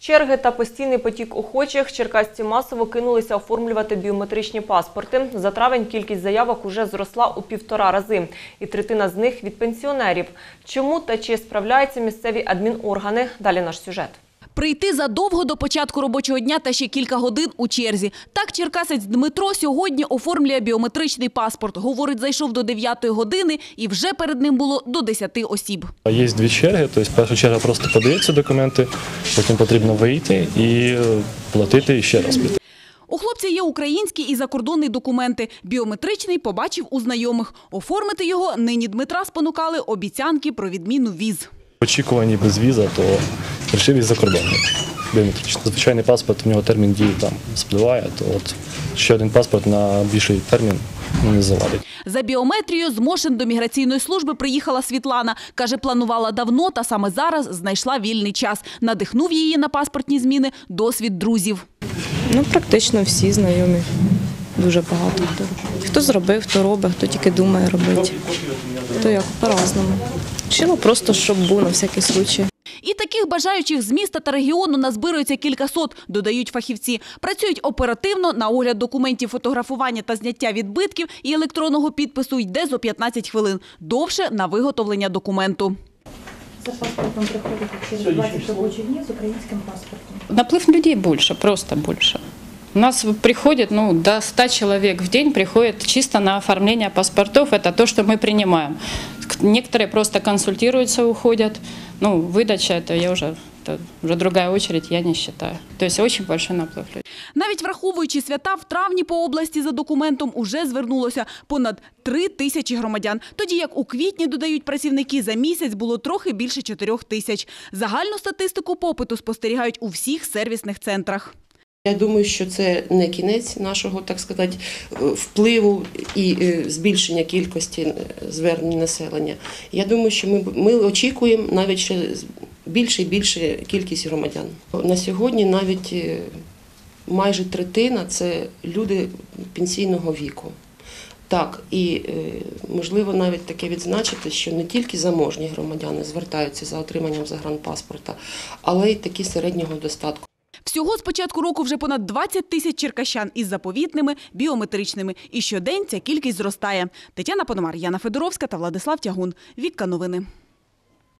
Черги та постійний потік охочих черкасці масово кинулися оформлювати біометричні паспорти. За травень кількість заявок уже зросла у півтора рази, і третина з них від пенсіонерів. Чому та чи справляються місцеві адміноргани? Далі наш сюжет. Прийти задовго до початку робочого дня та ще кілька годин у черзі. Так черкасець Дмитро сьогодні оформлює біометричний паспорт. Говорить, зайшов до 9 години і вже перед ним було до 10 осіб. Є дві черги, тобто перша черга просто подається документи, потім потрібно вийти і е, платити і ще раз піти. У хлопця є українські і закордонні документи. Біометричний побачив у знайомих. Оформити його нині Дмитра спонукали обіцянки про відміну віз. Очікувані без віза, то вирішив із закордонний біометричний. Звичайний паспорт, в нього термін дії там спливає, то от ще один паспорт на більший термін ну, не завадить. За біометрією з Мошин до міграційної служби приїхала Світлана. Каже, планувала давно та саме зараз знайшла вільний час. Надихнув її на паспортні зміни досвід друзів. Ну, практично всі знайомі. Дуже багато хто. Хто зробив, хто робить, хто тільки думає робити. Хто як по-разному. Вчила просто, щоб був на всякий случай. І таких бажаючих з міста та регіону назбирується кількасот, додають фахівці. Працюють оперативно, на огляд документів фотографування та зняття відбитків і електронного підпису йде зо 15 хвилин. Довше на виготовлення документу. За паспортом приходите через 20 робочих днів з українським паспортом. Наплыв людей больше, просто больше. У нас приходит ну, до 100 человек в день приходит чисто на оформление паспортов. Это то, что мы принимаем. Некоторые просто консультируются, уходят. Ну, выдача это я уже, это уже другая очередь, я не считаю. То есть очень большой наплыв людей. Навіть враховуючи свята, в травні по області за документом уже звернулося понад три тисячі громадян. Тоді як у квітні, додають працівники, за місяць було трохи більше чотирьох тисяч. Загальну статистику попиту спостерігають у всіх сервісних центрах. Я думаю, що це не кінець нашого, так сказати, впливу і е, збільшення кількості е, звернень населення. Я думаю, що ми, ми очікуємо навіть ще більше і більше кількість громадян. На сьогодні навіть е, майже третина це люди пенсійного віку. Так, і можливо навіть таке відзначити, що не тільки заможні громадяни звертаються за отриманням загранпаспорта, але й такі середнього достатку. Всього з початку року вже понад 20 тисяч черкащан із заповітними біометричними. І щодень ця кількість зростає. Тетяна Пономар, Яна Федоровська та Владислав Тягун. Вікка новини.